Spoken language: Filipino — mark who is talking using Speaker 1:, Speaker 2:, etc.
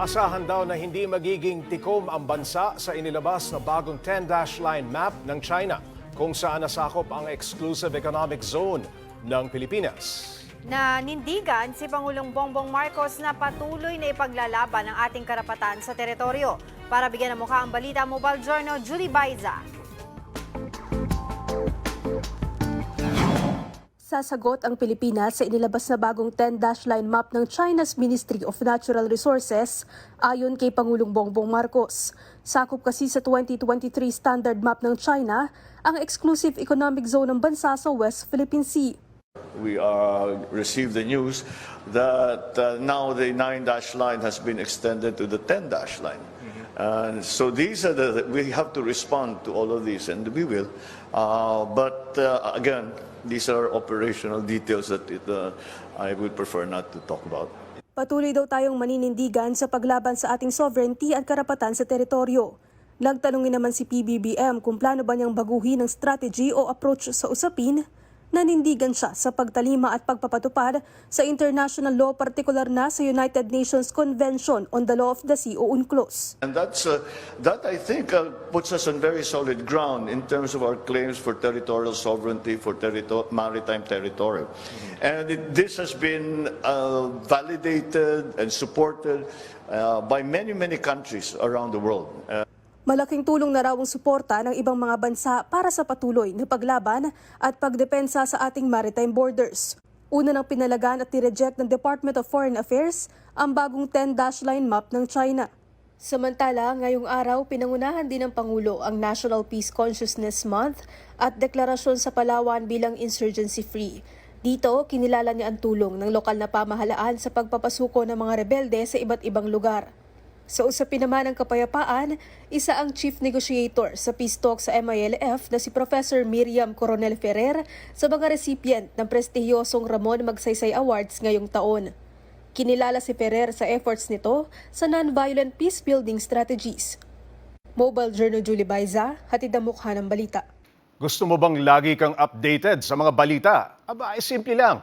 Speaker 1: Asahan daw na hindi magiging tikom ang bansa sa inilabas na bagong 10-dash line map ng China kung saan nasakop ang exclusive economic zone ng Pilipinas.
Speaker 2: Nanindigan si Pangulong Bongbong Marcos na patuloy na ipaglalaban ang ating karapatan sa teritoryo. Para bigyan ng mukha ang balita, Mobile Journal, Julie Baiza.
Speaker 3: Sasagot ang Pilipinas sa inilabas na bagong 10-dash line map ng China's Ministry of Natural Resources ayon kay Pangulong Bongbong Marcos. Sakop kasi sa 2023 standard map ng China ang exclusive economic zone ng bansa sa West Philippine Sea.
Speaker 4: We uh, received the news that uh, now the nine dash line has been extended to the 10 And so these are the, we have to respond to all of these, and we will. Uh, but uh, again, these are operational details that it, uh, I would prefer not to talk about.
Speaker 3: Patuloy daw tayong maninindigan sa paglaban sa ating sovereignty at karapatan sa teritoryo. Nagtanungin naman si PBBM kung plano ba niyang baguhin ang strategy o approach sa usapin, nanindigan siya sa pagtalima at pagpapatupad sa international law partikular na sa United Nations Convention on the Law of the Sea o UNCLOS.
Speaker 4: And that's, uh, that I think uh, puts us on very solid ground in terms of our claims for territorial sovereignty, for territo- maritime territory. And it, this has been uh, validated and supported uh, by many, many countries around the world. Uh,
Speaker 3: Malaking tulong na raw ang suporta ng ibang mga bansa para sa patuloy na paglaban at pagdepensa sa ating maritime borders. Una nang pinalagan at nireject ng Department of Foreign Affairs ang bagong 10-dash line map ng China. Samantala, ngayong araw, pinangunahan din ng Pangulo ang National Peace Consciousness Month at deklarasyon sa Palawan bilang insurgency-free. Dito, kinilala niya ang tulong ng lokal na pamahalaan sa pagpapasuko ng mga rebelde sa iba't ibang lugar. Sa usapin naman ng kapayapaan, isa ang chief negotiator sa peace talk sa MILF na si Professor Miriam Coronel Ferrer sa mga recipient ng prestihiyosong Ramon Magsaysay Awards ngayong taon. Kinilala si Ferrer sa efforts nito sa non-violent peace building strategies. Mobile Journal Julie Baiza, hatid ang mukha ng balita.
Speaker 1: Gusto mo bang lagi kang updated sa mga balita? Aba, ay simple lang.